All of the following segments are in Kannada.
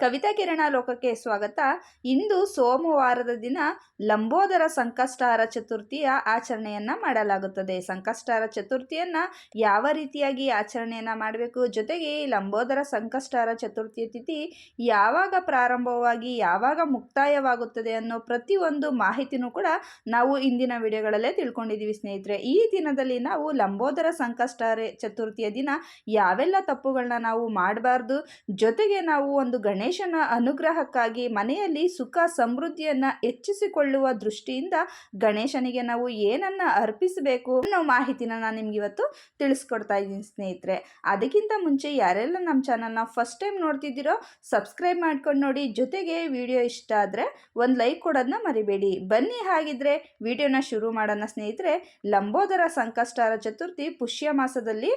ಕವಿತಾ ಕಿರಣ ಲೋಕಕ್ಕೆ ಸ್ವಾಗತ. ಇಂದು ಸೋಮವಾರದ ದಿನ ಲಂಬೋದರ ಸಂಕಷ್ಟಾರ ಚತುರ್ಥಿಯ ಆಚರಣೆಯನ್ನು ಮಾಡಲಾಗುತ್ತದೆ. ಸಂಕಷ್ಟಾರ ಚತುರ್ಥಿಯನ್ನು ಯಾವ ರೀತಿಯಾಗಿ ಆಚರಣೆಯನ್ನು ಮಾಡಬೇಕು? ಜೊತೆಗೆ ಲಂಬೋದರ ಸಂಕಷ್ಟಾರ ಚತುರ್ಥಿಯ ತಿಥಿ ಯಾವಾಗ ಪ್ರಾರಂಭವಾಗಿ ಯಾವಾಗ ಮುಕ್ತಾಯವಾಗುತ್ತದೆ ಅನ್ನೋ ಪ್ರತಿಯೊಂದು ಮಾಹಿತಿನೂ ಕೂಡ ನಾವು ಇಂದಿನ ವಿಡಿಯೋಗಳಲ್ಲೇ ತಿಳ್ಕೊಂಡಿದ್ದೀವಿ ಸ್ನೇಹಿತರೆ. ಈ ದಿನದಲ್ಲಿ ನಾವು ಲಂಬೋದರ ಸಂಕಷ್ಟಾರ ಚತುರ್ಥಿಯ ದಿನ ಯಾವೆಲ್ಲ ತಪ್ಪುಗಳನ್ನ ನಾವು ಮಾಡಬಾರ್ದು? ಜೊತೆಗೆ ನಾವು ಒಂದು ಗಣೇಶನ ಅನುಗ್ರಹಕ್ಕಾಗಿ ಮನೆಯಲ್ಲಿ ಸುಖ ಸಮೃದ್ಧಿಯನ್ನು ಹೆಚ್ಚಿಸಿಕೊಳ್ಳುವ ದೃಷ್ಟಿಯಿಂದ ಗಣೇಶನಿಗೆ ನಾವು ಏನನ್ನ ಅರ್ಪಿಸಬೇಕು ಅನ್ನೋ ಮಾಹಿತಿನ ನಾನು ನಿಮ್ಗೆ ಇವತ್ತು ತಿಳಿಸ್ಕೊಡ್ತಾ ಇದ್ದೀನಿ ಸ್ನೇಹಿತರೆ. ಅದಕ್ಕಿಂತ ಮುಂಚೆ ಯಾರೆಲ್ಲ ನಮ್ಮ ಚಾನಲ್ನ ಫಸ್ಟ್ ಟೈಮ್ ನೋಡ್ತಿದ್ದೀರೋ ಸಬ್ಸ್ಕ್ರೈಬ್ ಮಾಡ್ಕೊಂಡು ನೋಡಿ. ಜೊತೆಗೆ ವಿಡಿಯೋ ಇಷ್ಟ ಆದರೆ ಒಂದು ಲೈಕ್ ಕೊಡೋದನ್ನ ಮರಿಬೇಡಿ. ಬನ್ನಿ ಹಾಗಿದ್ರೆ ವಿಡಿಯೋನ ಶುರು ಮಾಡೋಣ ಸ್ನೇಹಿತರೆ. ಲಂಬೋದರ ಸಂಕಷ್ಟಾರ ಚತುರ್ಥಿ ಪುಷ್ಯ ಮಾಸದಲ್ಲಿ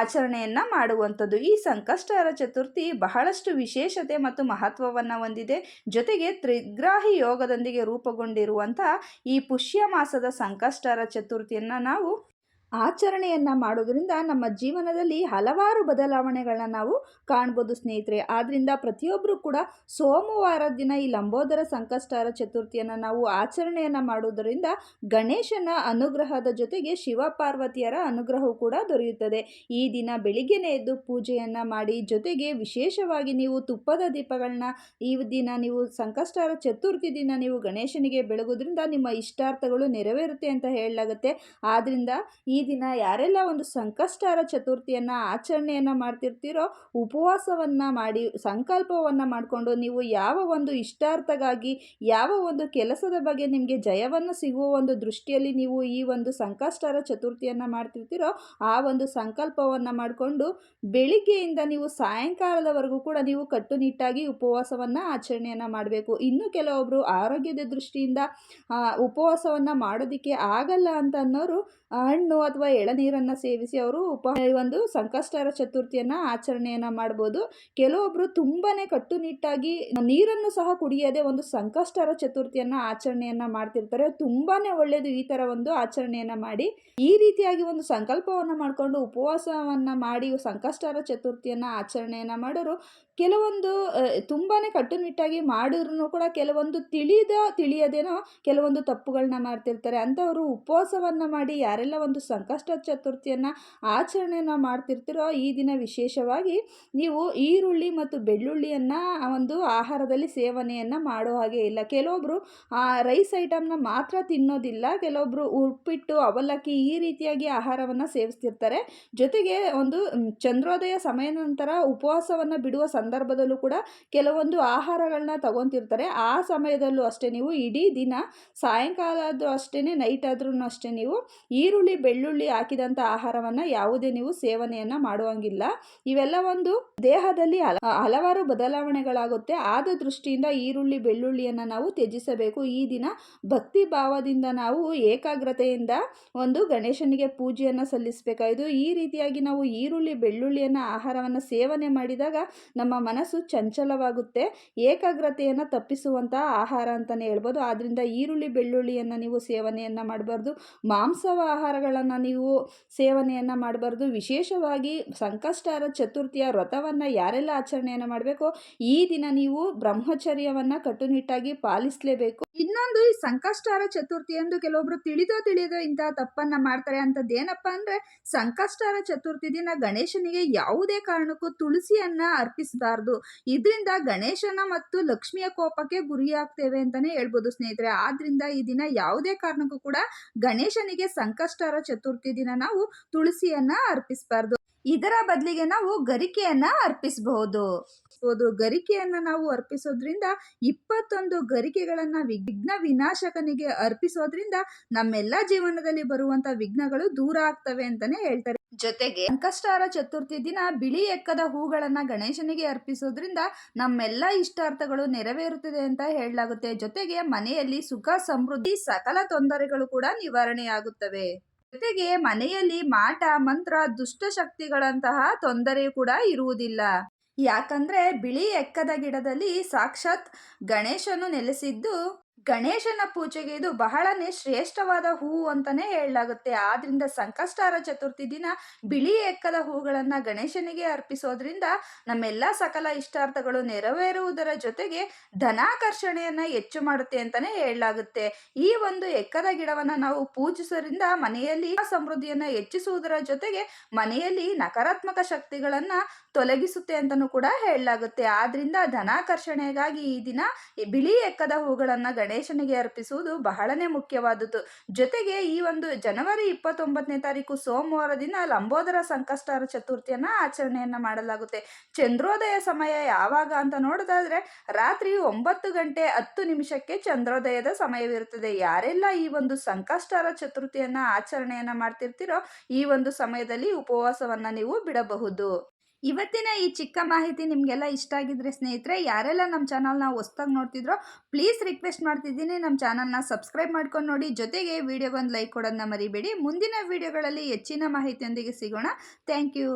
ಆಚರಣೆಯನ್ನು ಮಾಡುವಂಥದ್ದು. ಈ ಸಂಕಷ್ಟಾರ ಚತುರ್ಥಿ ಬಹಳಷ್ಟು ವಿಶೇಷತೆ ಮತ್ತು ಮಹತ್ವವನ್ನು ಹೊಂದಿದೆ. ಜೊತೆಗೆ ತ್ರಿಗ್ರಾಹಿ ಯೋಗದೊಂದಿಗೆ ರೂಪುಗೊಂಡಿರುವಂತಹ ಈ ಪುಷ್ಯ ಮಾಸದ ಸಂಕಷ್ಟರ ಚತುರ್ಥಿಯನ್ನು ನಾವು ಆಚರಣೆಯನ್ನು ಮಾಡೋದರಿಂದ ನಮ್ಮ ಜೀವನದಲ್ಲಿ ಹಲವಾರು ಬದಲಾವಣೆಗಳನ್ನ ನಾವು ಕಾಣ್ಬೋದು ಸ್ನೇಹಿತರೆ. ಆದ್ದರಿಂದ ಪ್ರತಿಯೊಬ್ಬರು ಕೂಡ ಸೋಮವಾರ ದಿನ ಈ ಲಂಬೋದರ ಸಂಕಷ್ಟಾರ ಚತುರ್ಥಿಯನ್ನು ನಾವು ಆಚರಣೆಯನ್ನು ಮಾಡುವುದರಿಂದ ಗಣೇಶನ ಅನುಗ್ರಹದ ಜೊತೆಗೆ ಶಿವಪಾರ್ವತಿಯರ ಅನುಗ್ರಹವು ಕೂಡ ದೊರೆಯುತ್ತದೆ. ಈ ದಿನ ಬೆಳಿಗ್ಗೆನೇ ಎದ್ದು ಪೂಜೆಯನ್ನು ಮಾಡಿ, ಜೊತೆಗೆ ವಿಶೇಷವಾಗಿ ನೀವು ತುಪ್ಪದ ದೀಪಗಳನ್ನ ಈ ದಿನ ನೀವು ಸಂಕಷ್ಟಾರ ಚತುರ್ಥಿ ದಿನ ನೀವು ಗಣೇಶನಿಗೆ ಬೆಳಗೋದ್ರಿಂದ ನಿಮ್ಮ ಇಷ್ಟಾರ್ಥಗಳು ನೆರವೇರುತ್ತೆ ಅಂತ ಹೇಳಲಾಗುತ್ತೆ. ಆದ್ದರಿಂದ ಈ ದಿನ ಯಾರೆಲ್ಲ ಒಂದು ಸಂಕಷ್ಟಾರ ಚತುರ್ಥಿಯನ್ನು ಆಚರಣೆಯನ್ನು ಮಾಡ್ತಿರ್ತೀರೋ, ಉಪವಾಸವನ್ನು ಮಾಡಿ, ಸಂಕಲ್ಪವನ್ನು ಮಾಡಿಕೊಂಡು ನೀವು ಯಾವ ಒಂದು ಇಷ್ಟಾರ್ಥಗಾಗಿ, ಯಾವ ಒಂದು ಕೆಲಸದ ಬಗ್ಗೆ ನಿಮಗೆ ಜಯವನ್ನು ಸಿಗುವ ಒಂದು ದೃಷ್ಟಿಯಲ್ಲಿ ನೀವು ಈ ಒಂದು ಸಂಕಷ್ಟಾರ ಚತುರ್ಥಿಯನ್ನು ಮಾಡ್ತಿರ್ತೀರೋ, ಆ ಒಂದು ಸಂಕಲ್ಪವನ್ನು ಮಾಡಿಕೊಂಡು ಬೆಳಿಗ್ಗೆಯಿಂದ ನೀವು ಸಾಯಂಕಾಲದವರೆಗೂ ಕೂಡ ನೀವು ಕಟ್ಟುನಿಟ್ಟಾಗಿ ಉಪವಾಸವನ್ನು ಆಚರಣೆಯನ್ನು ಮಾಡಬೇಕು. ಇನ್ನು ಕೆಲವೊಬ್ಬರು ಆರೋಗ್ಯದ ದೃಷ್ಟಿಯಿಂದ ಉಪವಾಸವನ್ನು ಮಾಡೋದಕ್ಕೆ ಆಗಲ್ಲ ಅಂತ ಅನ್ನೋರು ಹಣ್ಣು ಅಥವಾ ಎಳನೀರನ್ನು ಸೇವಿಸಿ ಅವರು ಉಪ, ಒಂದು ಸಂಕಷ್ಟರ ಚತುರ್ಥಿಯನ್ನು ಆಚರಣೆಯನ್ನು ಮಾಡ್ಬೋದು. ಕೆಲವೊಬ್ಬರು ತುಂಬಾ ಕಟ್ಟುನಿಟ್ಟಾಗಿ ನೀರನ್ನು ಸಹ ಕುಡಿಯದೆ ಒಂದು ಸಂಕಷ್ಟರ ಚತುರ್ಥಿಯನ್ನು ಆಚರಣೆಯನ್ನು ಮಾಡ್ತಿರ್ತಾರೆ. ತುಂಬಾ ಒಳ್ಳೆಯದು ಈ ಥರ ಒಂದು ಆಚರಣೆಯನ್ನು ಮಾಡಿ, ಈ ರೀತಿಯಾಗಿ ಒಂದು ಸಂಕಲ್ಪವನ್ನು ಮಾಡಿಕೊಂಡು ಉಪವಾಸವನ್ನು ಮಾಡಿ ಸಂಕಷ್ಟರ ಚತುರ್ಥಿಯನ್ನು ಆಚರಣೆಯನ್ನು ಮಾಡೋರು ಕೆಲವೊಂದು ತುಂಬಾ ಕಟ್ಟುನಿಟ್ಟಾಗಿ ಮಾಡಿದ್ರು ಕೂಡ ಕೆಲವೊಂದು ತಿಳಿದ, ತಿಳಿಯದೇನೋ ಕೆಲವೊಂದು ತಪ್ಪುಗಳನ್ನ ಮಾಡ್ತಿರ್ತಾರೆ. ಅಂಥವರು ಉಪವಾಸವನ್ನು ಮಾಡಿ ಯಾರೆಲ್ಲ ಒಂದು ಸಂಕಷ್ಟ ಚತುರ್ಥಿಯನ್ನು ಆಚರಣೆಯನ್ನು ಮಾಡ್ತಿರ್ತೀರೋ ಈ ದಿನ ವಿಶೇಷವಾಗಿ ನೀವು ಈರುಳ್ಳಿ ಮತ್ತು ಬೆಳ್ಳುಳ್ಳಿಯನ್ನು ಒಂದು ಆಹಾರದಲ್ಲಿ ಸೇವನೆಯನ್ನು ಮಾಡೋ ಹಾಗೆ ಇಲ್ಲ. ಕೆಲವೊಬ್ಬರು ರೈಸ್ ಐಟಮ್ನ ಮಾತ್ರ ತಿನ್ನೋದಿಲ್ಲ. ಕೆಲವೊಬ್ಬರು ಉಪ್ಪಿಟ್ಟು, ಅವಲಕ್ಕಿ ಈ ರೀತಿಯಾಗಿ ಆಹಾರವನ್ನು ಸೇವಿಸ್ತಿರ್ತಾರೆ. ಜೊತೆಗೆ ಒಂದು ಚಂದ್ರೋದಯ ಸಮಯ ನಂತರ ಉಪವಾಸವನ್ನು ಬಿಡುವ ಸಂದರ್ಭದಲ್ಲೂ ಕೂಡ ಕೆಲವೊಂದು ಆಹಾರಗಳನ್ನ ತಗೊತಿರ್ತಾರೆ. ಆ ಸಮಯದಲ್ಲೂ ಅಷ್ಟೇ ನೀವು ಇಡೀ ದಿನ, ಸಾಯಂಕಾಲದ್ದು ಅಷ್ಟೇ ನೈಟ್ ಆದ್ರೂ ಅಷ್ಟೇ ನೀವು ಈರುಳ್ಳಿ, ಬೆಳ್ಳುಳ್ಳಿ ಹಾಕಿದಂಥ ಆಹಾರವನ್ನು ಯಾವುದೇ ನೀವು ಸೇವನೆಯನ್ನು ಮಾಡುವಂಗಿಲ್ಲ. ಇವೆಲ್ಲ ಒಂದು ದೇಹದಲ್ಲಿ ಹಲವಾರು ಬದಲಾವಣೆಗಳಾಗುತ್ತೆ. ಆದ ದೃಷ್ಟಿಯಿಂದ ಈರುಳ್ಳಿ, ಬೆಳ್ಳುಳ್ಳಿಯನ್ನು ನಾವು ತ್ಯಜಿಸಬೇಕು. ಈ ದಿನ ಭಕ್ತಿ ಭಾವದಿಂದ ನಾವು ಏಕಾಗ್ರತೆಯಿಂದ ಒಂದು ಗಣೇಶನಿಗೆ ಪೂಜೆಯನ್ನು ಸಲ್ಲಿಸಬೇಕಾಯಿತು. ಈ ರೀತಿಯಾಗಿ ನಾವು ಈರುಳ್ಳಿ, ಬೆಳ್ಳುಳ್ಳಿಯನ್ನು ಆಹಾರವನ್ನು ಸೇವನೆ ಮಾಡಿದಾಗ ನಮ್ಮ ಮನಸ್ಸು ಚಂಚಲವಾಗುತ್ತೆ. ಏಕಾಗ್ರತೆಯನ್ನು ತಪ್ಪಿಸುವಂತಹ ಆಹಾರ ಅಂತಲೇ ಹೇಳ್ಬೋದು. ಆದ್ದರಿಂದ ಈರುಳ್ಳಿ, ಬೆಳ್ಳುಳ್ಳಿಯನ್ನು ನೀವು ಸೇವನೆಯನ್ನು ಮಾಡಬಾರ್ದು. ಮಾಂಸವ ಆಹಾರಗಳನ್ನು ನೀವು ಸೇವನೆಯನ್ನು ಮಾಡಬಾರ್ದು. ವಿಶೇಷವಾಗಿ ಸಂಕಷ್ಟಾರ ಚತುರ್ಥಿಯ ವ್ರತವನ್ನು ಯಾರೆಲ್ಲ ಆಚರಣೆಯನ್ನು ಮಾಡಬೇಕು, ಈ ದಿನ ನೀವು ಬ್ರಹ್ಮಚರ್ಯವನ್ನು ಕಟ್ಟುನಿಟ್ಟಾಗಿ ಪಾಲಿಸಲೇಬೇಕು. ಇನ್ನೊಂದು ಈ ಸಂಕಷ್ಟಾರ ಚತುರ್ಥಿ ಎಂದು ಕೆಲವೊಬ್ರು ತಿಳಿದೋ ತಿಳಿದೋ ಇಂತಹ ತಪ್ಪನ್ನ ಮಾಡ್ತಾರೆ ಏನಪ್ಪ ಅಂದ್ರೆ ಸಂಕಷ್ಟಾರ ಚತುರ್ಥಿ ದಿನ ಗಣೇಶನಿಗೆ ಯಾವುದೇ ಕಾರಣಕ್ಕೂ ತುಳಸಿಯನ್ನ ಅರ್ಪಿಸಬಾರ್ದು. ಇದರಿಂದ ಗಣೇಶನ ಮತ್ತು ಲಕ್ಷ್ಮಿಯ ಕೋಪಕ್ಕೆ ಗುರಿಯಾಗ್ತೇವೆ ಅಂತಾನೆ ಹೇಳ್ಬೋದು ಸ್ನೇಹಿತರೆ. ಆದ್ರಿಂದ ಈ ದಿನ ಯಾವುದೇ ಕಾರಣಕ್ಕೂ ಕೂಡ ಗಣೇಶನಿಗೆ ಸಂಕಷ್ಟಾರ ಚತುರ್ಥಿ ದಿನ ನಾವು ತುಳಸಿಯನ್ನ ಅರ್ಪಿಸಬಾರ್ದು. ಇದರ ಬದಲಿಗೆ ನಾವು ಗರಿಕೆಯನ್ನ ಅರ್ಪಿಸಬಹುದು. ಗರಿಕೆಯನ್ನ ನಾವು ಅರ್ಪಿಸೋದ್ರಿಂದ ಇಪ್ಪತ್ತೊಂದು ಗರಿಕೆಗಳನ್ನ ವಿಘ್ನ ವಿನಾಶಕನಿಗೆ ಅರ್ಪಿಸೋದ್ರಿಂದ ನಮ್ಮೆಲ್ಲ ಜೀವನದಲ್ಲಿ ಬರುವಂತ ವಿಘ್ನಗಳು ದೂರ ಆಗ್ತವೆ ಅಂತಾನೆ ಹೇಳ್ತಾರೆ. ಜೊತೆಗೆ ಸಂಕಷ್ಟಾರ ಚತುರ್ಥಿ ದಿನ ಬಿಳಿ ಎಕ್ಕದ ಹೂಗಳನ್ನ ಗಣೇಶನಿಗೆ ಅರ್ಪಿಸೋದ್ರಿಂದ ನಮ್ಮೆಲ್ಲ ಇಷ್ಟಾರ್ಥಗಳು ನೆರವೇರುತ್ತದೆ ಅಂತ ಹೇಳಲಾಗುತ್ತೆ. ಜೊತೆಗೆ ಮನೆಯಲ್ಲಿ ಸುಖ, ಸಮೃದ್ಧಿ, ಸಕಲ ತೊಂದರೆಗಳು ಕೂಡ ನಿವಾರಣೆಯಾಗುತ್ತವೆ. ಜೊತೆಗೆ ಮನೆಯಲ್ಲಿ ಮಾಟ, ಮಂತ್ರ, ದುಷ್ಟಶಕ್ತಿಗಳಂತಹ ತೊಂದರೆ ಕೂಡ ಇರುವುದಿಲ್ಲ. ಯಾಕಂದ್ರೆ ಬಿಳಿ ಎಕ್ಕದ ಗಿಡದಲ್ಲಿ ಸಾಕ್ಷಾತ್ ಗಣೇಶನು ನೆಲೆಸಿದ್ದು ಗಣೇಶನ ಪೂಜೆಗೆ ಇದು ಬಹಳನೇ ಶ್ರೇಷ್ಠವಾದ ಹೂವು ಅಂತಾನೆ ಹೇಳಲಾಗುತ್ತೆ. ಆದ್ರಿಂದ ಸಂಕಷ್ಟಾರ ಚತುರ್ಥಿ ದಿನ ಬಿಳಿ ಎಕ್ಕದ ಹೂಗಳನ್ನು ಗಣೇಶನಿಗೆ ಅರ್ಪಿಸೋದ್ರಿಂದ ನಮ್ಮೆಲ್ಲ ಸಕಲ ಇಷ್ಟಾರ್ಥಗಳು ನೆರವೇರುವುದರ ಜೊತೆಗೆ ಧನಾಕರ್ಷಣೆಯನ್ನ ಹೆಚ್ಚು ಮಾಡುತ್ತೆ ಅಂತಾನೆ ಹೇಳಲಾಗುತ್ತೆ. ಈ ಒಂದು ಎಕ್ಕದ ಗಿಡವನ್ನ ನಾವು ಪೂಜಿಸೋದ್ರಿಂದ ಮನೆಯಲ್ಲಿ ಸಮೃದ್ಧಿಯನ್ನು ಹೆಚ್ಚಿಸುವುದರ ಜೊತೆಗೆ ಮನೆಯಲ್ಲಿ ನಕಾರಾತ್ಮಕ ಶಕ್ತಿಗಳನ್ನು ತೊಲಗಿಸುತ್ತೆ ಅಂತಲೂ ಕೂಡ ಹೇಳಲಾಗುತ್ತೆ. ಆದ್ರಿಂದ ಧನಾಕರ್ಷಣೆಗಾಗಿ ಈ ದಿನ ಬಿಳಿ ಎಕ್ಕದ ಹೂಗಳನ್ನು ಗಣೇಶನಿಗೆ ಅರ್ಪಿಸುವುದು ಬಹಳನೇ ಮುಖ್ಯವಾದದ್ದು. ಜೊತೆಗೆ ಈ ಒಂದು ಜನವರಿ ಇಪ್ಪತ್ತೊಂಬತ್ತನೇ ತಾರೀಕು ಸೋಮವಾರ ದಿನ ಲಂಬೋದರ ಸಂಕಷ್ಟಾರ ಚತುರ್ಥಿಯನ್ನ ಆಚರಣೆಯನ್ನ ಮಾಡಲಾಗುತ್ತೆ. ಚಂದ್ರೋದಯ ಸಮಯ ಯಾವಾಗ ಅಂತ ನೋಡೋದಾದ್ರೆ ರಾತ್ರಿ ಒಂಬತ್ತು ಗಂಟೆ ಹತ್ತು ನಿಮಿಷಕ್ಕೆ ಚಂದ್ರೋದಯದ ಸಮಯವಿರುತ್ತದೆ. ಯಾರೆಲ್ಲ ಈ ಒಂದು ಸಂಕಷ್ಟಾರ ಚತುರ್ಥಿಯನ್ನ ಆಚರಣೆಯನ್ನ ಮಾಡ್ತಿರ್ತೀರೋ ಈ ಒಂದು ಸಮಯದಲ್ಲಿ ಉಪವಾಸವನ್ನ ನೀವು ಬಿಡಬಹುದು. ಇವತ್ತಿನ ಈ ಚಿಕ್ಕ ಮಾಹಿತಿ ನಿಮಗೆಲ್ಲ ಇಷ್ಟ ಆಗಿದ್ರೆ ಸ್ನೇಹಿತರೆ, ಯಾರೆಲ್ಲ ನಮ್ಮ ಚಾನಲ್ನ ಹೊಸ್ದಾಗಿ ನೋಡ್ತಿದ್ರೋ ಪ್ಲೀಸ್ ರಿಕ್ವೆಸ್ಟ್ ಮಾಡ್ತಿದ್ದೀನಿ. ನಮ್ಮ ಚಾನಲ್ನ ಸಬ್ಸ್ಕ್ರೈಬ್ ಮಾಡ್ಕೊಂಡು ನೋಡಿ. ಜೊತೆಗೆ ವಿಡಿಯೋಗೊಂದು ಲೈಕ್ ಕೊಡೋದನ್ನ ಮರಿಬೇಡಿ. ಮುಂದಿನ ವಿಡಿಯೋಗಳಲ್ಲಿ ಹೆಚ್ಚಿನ ಮಾಹಿತಿಯೊಂದಿಗೆ ಸಿಗೋಣ. Thank you